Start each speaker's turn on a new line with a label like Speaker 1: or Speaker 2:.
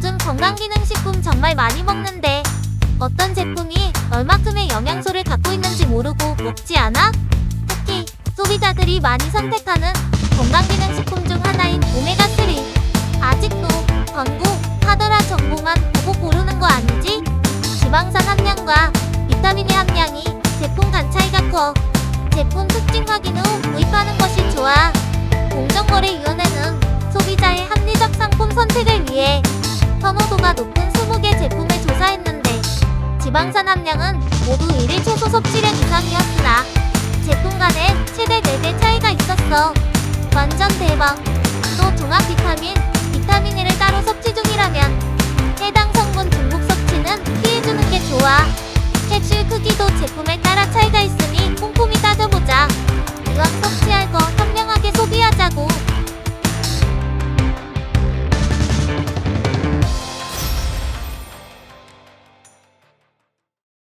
Speaker 1: 건강기능식품 정말 많이 먹는데 어떤 제품이 얼마큼의 영양소를 갖고 있는지 모르고 먹지 않아? 특히 소비자들이 많이 선택하는 건강기능식품 중 하나인 오메가3 아직도 광고 하더라 정보만 보고 고르는 거 아니지? 지방산 함량과 비타민의 함량이 제품 간 차이가 커 제품 특징 확인 후 구입하는 것이 좋아 공정거래위원회는 소비자의 합리적 상품 선택을 위해 선호도가 높은 20개 제품을 조사했는데 지방산 함량은 모두 1일 최소 섭취량 이상이었으나 제품 간에 최대 4배 차이가 있었어. 완전 대박. 또 종합